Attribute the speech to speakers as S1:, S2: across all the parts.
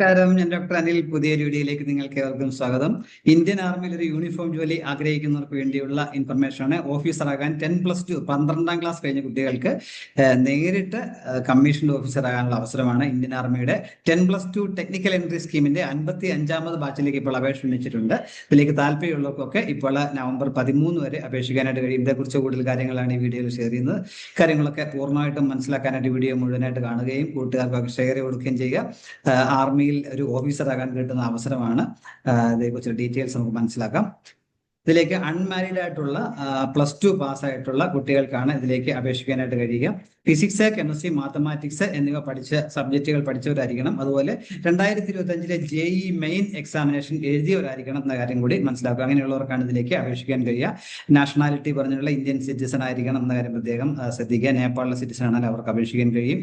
S1: നമസ്കാരം. ഞാൻ ഡോക്ടർ അനിൽ പുതിയ വീഡിയോയിലേക്ക് നിങ്ങൾക്ക് ഏവർക്കും സ്വാഗതം. ഇന്ത്യൻ ആർമിയിൽ ഒരു യൂണിഫോം ജോലി ആഗ്രഹിക്കുന്നവർക്ക് വേണ്ടിയുള്ള ഇൻഫർമേഷൻ ആണ് ഓഫീസറാകാൻ ടെൻ പ്ലസ് ടു പന്ത്രണ്ടാം ക്ലാസ് കഴിഞ്ഞ കുട്ടികൾക്ക് നേരിട്ട് കമ്മീഷൻഡ് ഓഫീസറാകാനുള്ള അവസരമാണ് ഇന്ത്യൻ ആർമിയുടെ ten plus two technical entry സ്കീമിന്റെ അൻപത്തി അഞ്ചാമത് ബാച്ചിലേക്ക് ഇപ്പോൾ അപേക്ഷ ഉന്നയിച്ചിട്ടുണ്ട് ഇതിലേക്ക് താല്പര്യമുള്ളവർക്കൊക്കെ ഇപ്പോൾ നവംബർ പതിമൂന്ന് വരെ അപേക്ഷിക്കാനായിട്ട് കഴിയും. ഇതേക്കുറിച്ച് കൂടുതൽ കാര്യങ്ങളാണ് ഈ വീഡിയോയിൽ ഷെയർ ചെയ്യുന്നത്. കാര്യങ്ങളൊക്കെ പൂർണമായിട്ടും മനസ്സിലാക്കാനായിട്ട് വീഡിയോ മുഴുവനായിട്ട് കാണുകയും കൂട്ടുകാർക്കൊക്കെ ഷെയർ കൊടുക്കുകയും ചെയ്യുക. ആഹ് ആർമിയിൽ ഒരു ഓഫീസറാകാൻ കിട്ടുന്ന അവസരമാണ് ഇതേക്കുറിച്ച് ഡീറ്റെയിൽസ് നമുക്ക് മനസ്സിലാക്കാം. ഇതിലേക്ക് അൺമാരീഡ് ആയിട്ടുള്ള പ്ലസ് ടു പാസ്സായിട്ടുള്ള കുട്ടികൾക്കാണ് ഇതിലേക്ക് അപേക്ഷിക്കാനായിട്ട് കഴിയുക. ഫിസിക്സ് കെമിസ്ട്രി മാത്തമാറ്റിക്സ് എന്നിവ പഠിച്ച സബ്ജക്റ്റുകൾ പഠിച്ചവരായിരിക്കണം. അതുപോലെ രണ്ടായിരത്തി ഇരുപത്തി അഞ്ചിലെ ജെ ഇ മെയിൻ എക്സാമിനേഷൻ എഴുതിയവരായിരിക്കണം എന്ന കാര്യം കൂടി മനസ്സിലാക്കുക. അങ്ങനെയുള്ളവർക്കാണ് ഇതിലേക്ക് അപേക്ഷിക്കാൻ കഴിയുക. നാഷണാലിറ്റി പറഞ്ഞിട്ടുള്ള ഇന്ത്യൻ സിറ്റിസൺ ആയിരിക്കണം എന്ന കാര്യം പ്രത്യേകം ശ്രദ്ധിക്കുക. നേപ്പാളിലെ സിറ്റിസൺ ആണെങ്കിൽ അവർക്ക് അപേക്ഷിക്കാൻ കഴിയും.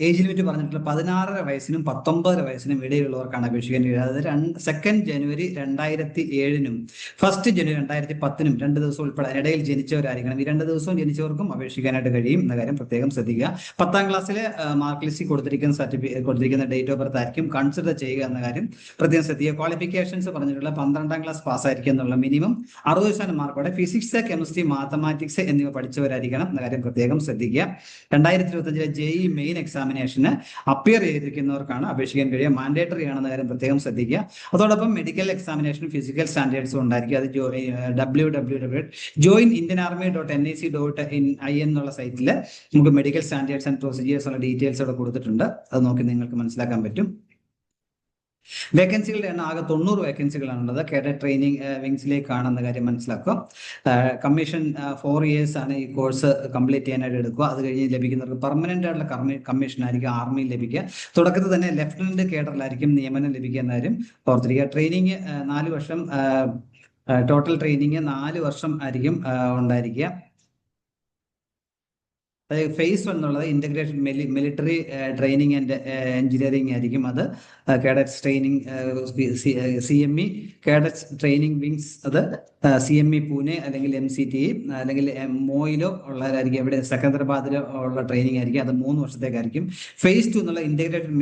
S1: ഏജ് ലിമിറ്റ് പറഞ്ഞിട്ടുള്ള പതിനാറര വയസ്സിനും പത്തൊമ്പതര വയസ്സിനും ഇടയിലുള്ളവർക്കാണ് അപേക്ഷിക്കാൻ കഴിയുക. അതായത് രണ്ട് സെക്കൻഡ് ജനുവരി രണ്ടായിരത്തി ഏഴിനും ഫസ്റ്റ് ജനുവരി രണ്ടായിരത്തി പത്തിനും രണ്ട് ദിവസം ഉൾപ്പെടെ ഇടയിൽ ജനിച്ചവരായിരിക്കണം. ഈ രണ്ട് ദിവസവും ജനിച്ചവർക്കും അപേക്ഷിക്കാനായിട്ട് കഴിയും എന്ന കാര്യം പ്രത്യേകം ശ്രദ്ധിക്കുക. പത്താം ക്ലാസ്സിലെ മാർക്ക് ലിസ്റ്റ് കൊടുത്തിരിക്കുന്ന സർട്ടിഫിക്കറ്റ് കൊടുത്തിരിക്കുന്ന ഡേറ്റ് ഓഫ് ബർത്ത് ആയിരിക്കും കൺസിഡർ ചെയ്യുക എന്ന കാര്യം പ്രത്യേകം ശ്രദ്ധിക്കുക. ക്വാളിഫിക്കേഷൻസ് പറഞ്ഞിട്ടുള്ള പന്ത്രണ്ടാം ക്ലാസ് പാസ്സായിരിക്കും എന്നുള്ള മിനിമം അറുപത് ശതമാനം മാർക്കോടെ ഫിസിക്സ് കെമിസ്ട്രി മാത്തമാറ്റിക്സ് എന്നിവ പഠിച്ചവരായിരിക്കണം എന്ന കാര്യം പ്രത്യേകം ശ്രദ്ധിക്കുക. രണ്ടായിരത്തി ഇരുപത്തി അഞ്ചിലെ ജെഇ മെയിൻ എക്സാമിനേഷന് അപ്പിയർ ചെയ്തിരിക്കുന്നവർക്കാണ് അപേക്ഷിക്കാൻ കഴിയുക. മാൻഡേറ്ററി ആണെന്ന കാര്യം പ്രത്യേകം ശ്രദ്ധിക്കുക. അതോടൊപ്പം മെഡിക്കൽ എക്സാമിനേഷൻ ഫിസിക്കൽ സ്റ്റാൻഡേർഡ്സും ഉണ്ടായിരിക്കും അത് W W W join Indian army dot N I C dot in I എന്നുള്ള സൈറ്റിൽ നമുക്ക് മെഡിക്കൽ സ്റ്റാൻഡേർഡ്സ് ആൻഡ് പ്രൊസീജിയേഴ്സ് ഉള്ള ഡീറ്റെയിൽസ് അവിടെ കൊടുത്തിട്ടുണ്ട്. അത് നോക്കി നിങ്ങൾക്ക് മനസ്സിലാക്കാൻ പറ്റും. വേക്കൻസികളുടെ എണ്ണം ആകെ തൊണ്ണൂറ് വേക്കൻസികളാണുള്ളത് കേഡറ്റ് ട്രെയിനിങ് വിങ്സിലേക്കാണെന്ന കാര്യം മനസ്സിലാക്കുക. കമ്മീഷൻ ഫോർ ഇയേഴ്സ് ആണ് ഈ കോഴ്സ് കംപ്ലീറ്റ് ചെയ്യാനായിട്ട് എടുക്കുക. അത് കഴിഞ്ഞ് ലഭിക്കുന്നവർക്ക് പെർമനന്റ് ആയിട്ടുള്ള കമ്മീഷൻ ആയിരിക്കും ആർമിയിൽ ലഭിക്കുക. തുടക്കത്തിൽ തന്നെ ലെഫ്റ്റനന്റ് കേഡറിലായിരിക്കും നിയമനം ലഭിക്കുക എന്നാലും ഓർത്തിരിക്കുക. ട്രെയിനിങ് നാല് വർഷം ടോട്ടൽ ട്രെയിനിങ് നാല് വർഷം ആയിരിക്കും ഉണ്ടായിരിക്കുക. അതായത് ഫേസ് വൺ എന്നുള്ളത് integration military training and engineering ആയിരിക്കും അത്. Cadets training C M E cadets training wings അത് സി എം ഇ പൂനെ അല്ലെങ്കിൽ എം സി ടി അല്ലെങ്കിൽ മോയിലോ ഉള്ളവരായിരിക്കും. എവിടെ സെക്കന്ദരാബാദിലോ ഉള്ള ട്രെയിനിങ് ആയിരിക്കും. അത് മൂന്ന് വർഷത്തേക്കായിരിക്കും. ഫേസ് ടു എന്നുള്ള integrated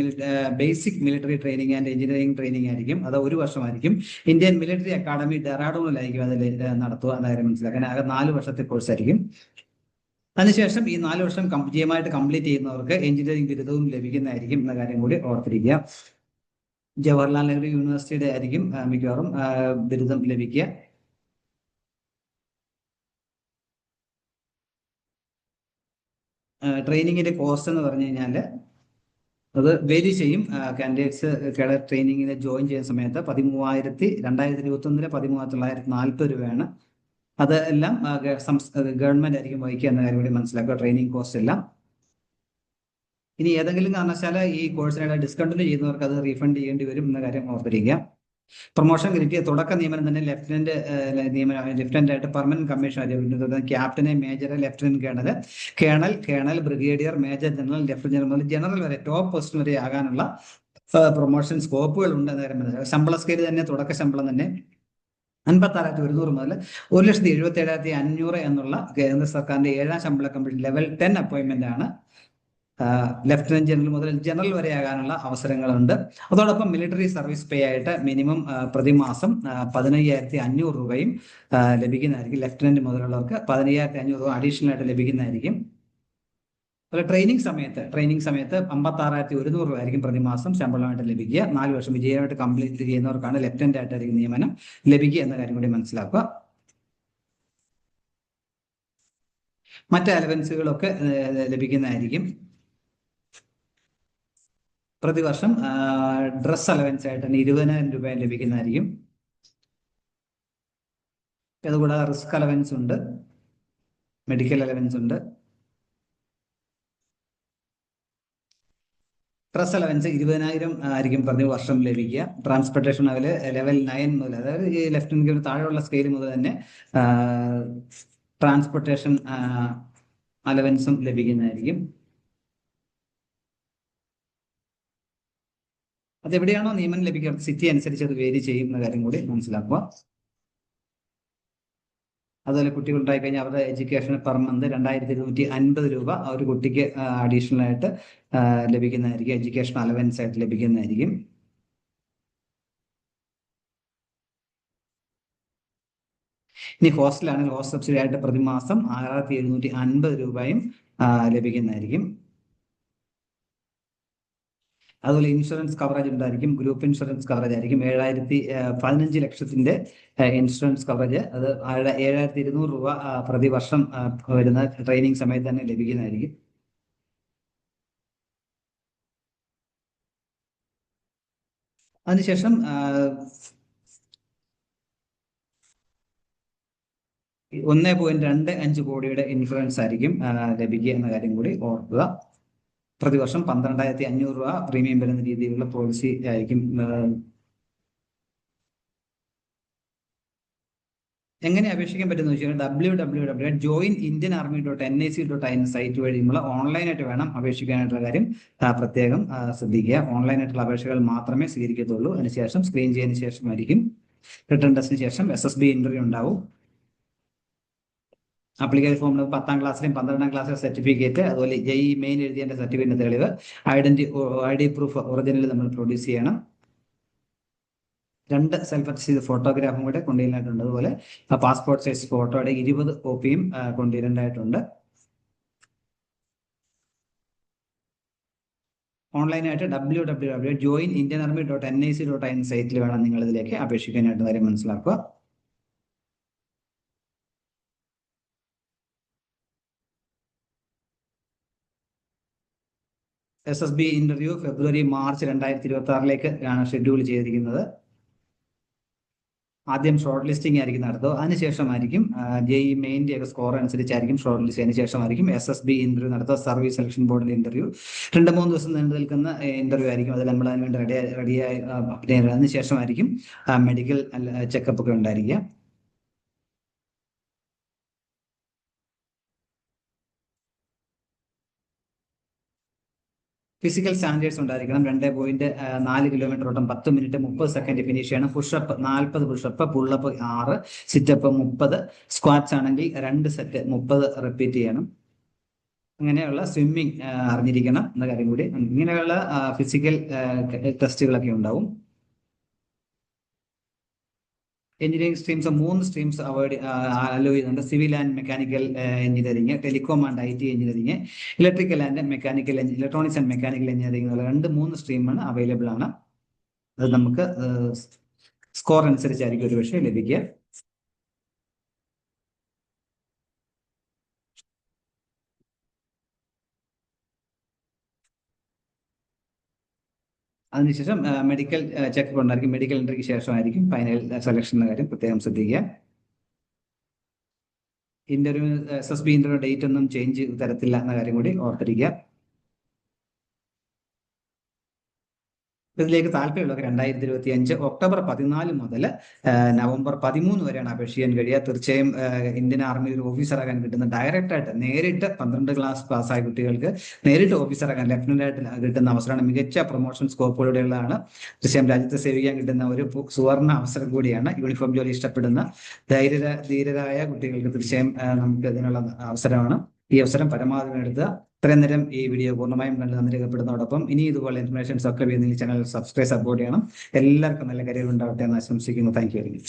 S1: basic military training and engineering training ആയിരിക്കും. അത് ഒരു വർഷമായിരിക്കും. ഇന്ത്യൻ മിലിറ്ററി അക്കാഡമി ഡെറാഡൂണിലായിരിക്കും അതിൽ നടത്തുക. കാര്യം മനസ്സിലാക്കാൻ? ആകെ നാല് വർഷത്തെ കോഴ്സ് ആയിരിക്കും. അതിനുശേഷം ഈ നാല് വർഷം വിജയമായിട്ട് കംപ്ലീറ്റ് ചെയ്യുന്നവർക്ക് എഞ്ചിനീയറിംഗ് ബിരുദവും ലഭിക്കുന്നതായിരിക്കും എന്ന കാര്യം കൂടി ഓർത്തിരിക്കുക. ജവഹർലാൽ നെഹ്റു യൂണിവേഴ്സിറ്റിയുടെ ആയിരിക്കും മിക്കവാറും ബിരുദം ലഭിക്കുക. ട്രെയിനിങ്ങിന്റെ കോസ്റ്റ് എന്ന് പറഞ്ഞു കഴിഞ്ഞാൽ അത് വേരി ചെയ്യും. കാൻഡിഡേറ്റ്സ് കേഡറ്റ് ട്രെയിനിങ്ങിൽ ജോയിൻ ചെയ്യുന്ന സമയത്ത് പതിമൂവായിരത്തി രണ്ടായിരത്തി ഇരുപത്തി ഒന്നിലെ പതിമൂവായിരത്തി തൊള്ളായിരത്തി നാൽപ്പത് രൂപയാണ് അത് എല്ലാം ഗവൺമെന്റ് ആയിരിക്കും വഹിക്കുക എന്ന കാര്യം കൂടി മനസ്സിലാക്കുക ട്രെയിനിങ് കോസ്റ്റ് എല്ലാം. ഇനി ഏതെങ്കിലും കാരണവശാൽ ഈ കോഴ്സിനായിട്ട് ഡിസ്കണ്ടിന്യൂ ചെയ്യുന്നവർക്ക് അത് റീഫണ്ട് ചെയ്യേണ്ടി വരും എന്ന കാര്യം ഓർത്തിരിക്കുക. പ്രൊമോഷൻ കിട്ടിയ തുടക്ക നിയമനം തന്നെ ലെഫ്റ്റനന്റ് നിയമനം ലെഫ്റ്റനന്റ് ആയിട്ട് പെർമനന്റ് കമ്മീഷൻ അറിയപ്പെടുന്നത് ക്യാപ്റ്റനെ major lieutenant colonel colonel colonel brigadier major general lieutenant general general വരെ ടോപ്പ് പോസ്റ്റ് വരെ ആകാനുള്ള പ്രൊമോഷൻ സ്കോപ്പുകൾ ഉണ്ട് എന്ന കാര്യം ശമ്പള സ്കെയിൽ തന്നെ തുടക്ക ശമ്പളം തന്നെ. അൻപത്തി ആറായിരത്തി ഒരുന്നൂറ് മുതൽ ഒരു ലക്ഷത്തി എഴുപത്തി ഏഴായിരത്തി അഞ്ഞൂറ് എന്നുള്ള കേന്ദ്ര സർക്കാരിന്റെ ഏഴാം ശമ്പള കമ്പനി ലെവൽ ടെൻ അപ്പോയിന്റ്മെന്റ് ആണ്. ലഫ്റ്റനന്റ് ജനറൽ മുതൽ ജനറൽ വരെ ആകാനുള്ള അവസരങ്ങളുണ്ട്. അതോടൊപ്പം മിലിറ്ററി സർവീസ് പേ ആയിട്ട് മിനിമം പ്രതിമാസം പതിനയ്യായിരത്തി അഞ്ഞൂറ് രൂപയും ലഭിക്കുന്നതായിരിക്കും. ലഫ്റ്റനന്റ് മുതലുള്ളവർക്ക് പതിനയ്യായിരത്തി അഞ്ഞൂറ് രൂപ അഡീഷണൽ ആയിട്ട് ലഭിക്കുന്നതായിരിക്കും. അതുപോലെ ട്രെയിനിങ് സമയത്ത് ട്രെയിനിങ് സമയത്ത് അമ്പത്തി ആറായിരത്തി ഒരുന്നൂറ് രൂപ ആയിരിക്കും പ്രതിമാസം ശമ്പളമായിട്ട് ലഭിക്കുക. നാല് വർഷം വിജയമായിട്ട് കംപ്ലീറ്റ് ചെയ്യുന്നവർക്കാണ് ലെഫ്റ്റനന്റ് ആയിട്ടായിരിക്കും നിയമനം ലഭിക്കുക എന്ന കാര്യം കൂടി മനസ്സിലാക്കുക. മറ്റ് അലവൻസുകളൊക്കെ ലഭിക്കുന്നതായിരിക്കും. പ്രതിവർഷം ഡ്രസ് അലവൻസ് ആയിട്ട് തന്നെ ഇരുപതിനായിരം രൂപ ലഭിക്കുന്നതായിരിക്കും. അതുകൂടാതെ റിസ്ക് അലവൻസ് ഉണ്ട്. മെഡിക്കൽ അലവൻസ് ഉണ്ട്. ഡ്രസ് അലവൻസ് ഇരുപതിനായിരം ആയിരിക്കും പറഞ്ഞു വർഷം ലഭിക്കുക. ട്രാൻസ്പോർട്ടേഷൻ ലെവൽ ലെവൽ നയൻ മുതൽ അതായത് ഈ ലെഫ്റ്റനന്റ് താഴെയുള്ള സ്കെയിൽ മുതൽ തന്നെ ട്രാൻസ്പോർട്ടേഷൻ അലവൻസും ലഭിക്കുന്നതായിരിക്കും. അതെവിടെയാണോ നിയമനം ലഭിക്കുക, സിറ്റി അനുസരിച്ച് അത് വേരി ചെയ്യുന്ന കാര്യം കൂടി മനസ്സിലാക്കുക. അതുപോലെ കുട്ടികൾ ഉണ്ടായി കഴിഞ്ഞാൽ അവരുടെ എഡ്യൂക്കേഷൻ പെർ മന്ത് രണ്ടായിരത്തി ഇരുന്നൂറ്റി അൻപത് രൂപ ആ ഒരു കുട്ടിക്ക് അഡീഷണൽ ആയിട്ട് ലഭിക്കുന്നതായിരിക്കും. എഡ്യൂക്കേഷൻ അലവൻസ് ആയിട്ട് ലഭിക്കുന്നതായിരിക്കും. ഇനി ഹോസ്റ്റലാണെങ്കിൽ ഹോസ്റ്റൽ സബ്സിഡി ആയിട്ട് പ്രതിമാസം ആറായിരത്തി എഴുന്നൂറ്റി അൻപത് രൂപയും ലഭിക്കുന്നതായിരിക്കും. അതുപോലെ ഇൻഷുറൻസ് കവറേജ് ഉണ്ടായിരിക്കും ഗ്രൂപ്പ് ഇൻഷുറൻസ് കവറേജ് ആയിരിക്കും. ഏഴായിരത്തി പതിനഞ്ച് ലക്ഷത്തിന്റെ ഇൻഷുറൻസ് കവറേജ് അത് ഏഴ- ഏഴായിരത്തി ഇരുന്നൂറ് രൂപ പ്രതിവർഷം വരുന്ന ട്രെയിനിങ് സമയത്ത് തന്നെ ലഭിക്കുന്നതായിരിക്കും. അതിനുശേഷം ഒന്ന് പോയിന്റ് രണ്ട് അഞ്ച് കോടിയുടെ ഇൻഷുറൻസ് ആയിരിക്കും ലഭിക്കുക എന്ന കാര്യം കൂടി ഓർക്കുക. പ്രതിവർഷം പന്ത്രണ്ടായിരത്തി അഞ്ഞൂറ് രൂപ പ്രീമിയം വരുന്ന രീതിയിലുള്ള പോളിസി ആയിരിക്കും എങ്ങനെ അപേക്ഷിക്കാൻ പറ്റുന്ന വെച്ചാൽ W W W join Indian army dot N I C dot I N site വഴി നമ്മൾ ഓൺലൈനായിട്ട് വേണം അപേക്ഷിക്കാനായിട്ടുള്ള കാര്യം പ്രത്യേകം ശ്രദ്ധിക്കുക. ഓൺലൈനായിട്ടുള്ള അപേക്ഷകൾ മാത്രമേ സ്വീകരിക്കത്തുള്ളൂ. അതിനുശേഷം സ്ക്രീൻ ചെയ്തതിനു ശേഷമായിരിക്കും. റിട്ടേൺ ടെസ്റ്റിന് ശേഷം എസ് എസ് ബി ഇന്റർവ്യൂ ഉണ്ടാവും. ആപ്ലിക്കേഷൻ ഫോമിൽ പത്താം ക്ലാസ്സിലെയും പന്ത്രണ്ടാം ക്ലാസ്സിലെ സർട്ടിഫിക്കറ്റ് അതുപോലെ ജെഇ മെയിൻ എഴുതിയതിന്റെ സർട്ടിഫിക്കറ്റ് തെളിവ് identity I D proof original നമ്മൾ പ്രൊഡ്യൂസ് ചെയ്യണം. രണ്ട് സെൽഫ് അറ്റസ്റ്റ് ഫോട്ടോഗ്രാഫും കൂടെ കൊണ്ടുവരാനായിട്ടുണ്ട് അതുപോലെ പാസ്പോർട്ട് സൈസ് ഫോട്ടോയുടെ ഇരുപത് കോപ്പിയും കൊണ്ടുവരേണ്ടതായിട്ടുണ്ട് ഓൺലൈനായിട്ട് W W W join Indian army dot N I C dot I N സൈറ്റിൽ വേണം നിങ്ങൾ ഇതിലേക്ക് അപേക്ഷിക്കാനായിട്ട്. കാര്യം മനസ്സിലാക്കുക. S S B interview February March രണ്ടായിരത്തി ഇരുപത്തി ആറിലേക്ക് ആണ് ഷെഡ്യൂൾ ചെയ്തിരിക്കുന്നത്. ആദ്യം ഷോർട്ട് ലിസ്റ്റിംഗ് ആയിരിക്കും നടത്തുക. അതിനുശേഷമായിരിക്കും ഇ മെയിന്റെ ഒക്കെ സ്കോർ അനുസരിച്ചായിരിക്കും ഷോർട്ട് ലിസ്റ്റ് അതിന് ശേഷമായിരിക്കും എസ് എസ് ബി ഇന്റർവ്യൂ നടത്തുക. സർവീസ് സെലക്ഷൻ ബോർഡിന്റെ ഇന്റർവ്യൂ രണ്ട് മൂന്ന് ദിവസം നീണ്ടു നിൽക്കുന്ന ഇന്റർവ്യൂ ആയിരിക്കും. അതിൽ നമ്മൾ അതിനുവേണ്ടി റെഡി റെഡിയായി അതിന് ശേഷമായിരിക്കും മെഡിക്കൽ ചെക്കപ്പ് ഒക്കെ ഉണ്ടായിരിക്കുക. ഫിസിക്കൽ സ്റ്റാൻഡേർഡ്സ് ഉണ്ടായിരിക്കണം. രണ്ട് പോയിന്റ് നാല് കിലോമീറ്റർ ഓട്ടം പത്ത് മിനിറ്റ് മുപ്പത് സെക്കൻഡ് ഫിനിഷ് ചെയ്യണം. പുഷപ്പ് നാൽപ്പത് പുഷപ്പ് പുള്ളപ്പ് ആറ് സിറ്റപ്പ് മുപ്പത് സ്ക്വാറ്റ്സ് ആണെങ്കിൽ രണ്ട് സെറ്റ് മുപ്പത് റിപ്പീറ്റ് ചെയ്യണം. അങ്ങനെയുള്ള സ്വിമ്മിങ് അറിഞ്ഞിരിക്കണം എന്ന കാര്യം കൂടി. ഇങ്ങനെയുള്ള ഫിസിക്കൽ ടെസ്റ്റുകളൊക്കെ ഉണ്ടാവും. എഞ്ചിനീയറിംഗ് സ്ട്രീംസ് മൂന്ന് സ്ട്രീംസ് അവോയ്ഡ് അലോ ചെയ്യുന്നുണ്ട് civil and mechanical engineering telecom and I T engineering electrical and mechanical electronics and mechanical engineering എന്നുള്ള രണ്ട് മൂന്ന് സ്ട്രീമാണ് അവൈലബിൾ ആണ്. അത് നമുക്ക് സ്കോർ അനുസരിച്ചായിരിക്കും ഒരു പക്ഷേ ലഭിക്കുക. അതിനുശേഷം മെഡിക്കൽ ചെക്കപ്പ് ഉണ്ടായിരിക്കും. മെഡിക്കൽ എൻട്രിക്ക് ശേഷമായിരിക്കും ഫൈനൽ സെലക്ഷന്റെ കാര്യം പ്രത്യേകം ശ്രദ്ധിക്കുക. Interview S S B interview date ഒന്നും ചേഞ്ച് തരത്തില്ല എന്ന കാര്യം കൂടി ഓർത്തിരിക്കുക. ഇതിലേക്ക് താല്പര്യമുള്ളവർ രണ്ടായിരത്തി ഇരുപത്തി അഞ്ച് ഒക്ടോബർ പതിനാല് മുതൽ നവംബർ പതിമൂന്ന് വരെയാണ് അപേക്ഷിക്കാൻ കഴിയുക. തീർച്ചയായും ഇന്ത്യൻ ആർമി ഒരു ഓഫീസറാകാൻ കിട്ടുന്ന ഡയറക്റ്റായിട്ട് നേരിട്ട് പന്ത്രണ്ട് ക്ലാസ് പാസ്സായ കുട്ടികൾക്ക് നേരിട്ട് ഓഫീസറാകാൻ ലെഫ്റ്റനന്റ് ആയിട്ട് കിട്ടുന്ന അവസരമാണ് മികച്ച പ്രൊമോഷൻ സ്കോപ്പുകളുടെയുള്ളതാണ് തീർച്ചയായും രാജ്യത്തെ സേവിക്കാൻ കിട്ടുന്ന ഒരു സുവർണ അവസരം കൂടിയാണ് യൂണിഫോം ജോലി ഇഷ്ടപ്പെടുന്ന ധൈര്യ ധീരരായ കുട്ടികൾക്ക് തീർച്ചയായും നമുക്ക് ഇതിനുള്ള അവസരമാണ്. ഈ അവസരം പരമാവധി എടുത്തുക ഇത്രയും നേരം ഈ വീഡിയോ പൂർണമായും കണ്ട് നന്ദി രേഖപ്പെടുന്നതോടൊപ്പം ഇനി ഇതുപോലെ ഇൻഫർമേഷൻസ് ഒക്കെ ഈ ചാനൽ സബ്സ്ക്രൈബ് സപ്പോർട്ട് ചെയ്യണം. എല്ലാവർക്കും നല്ല കരിയർ ഉണ്ടാവട്ടെ എന്ന് ആശംസിക്കുന്നു. Thank you very much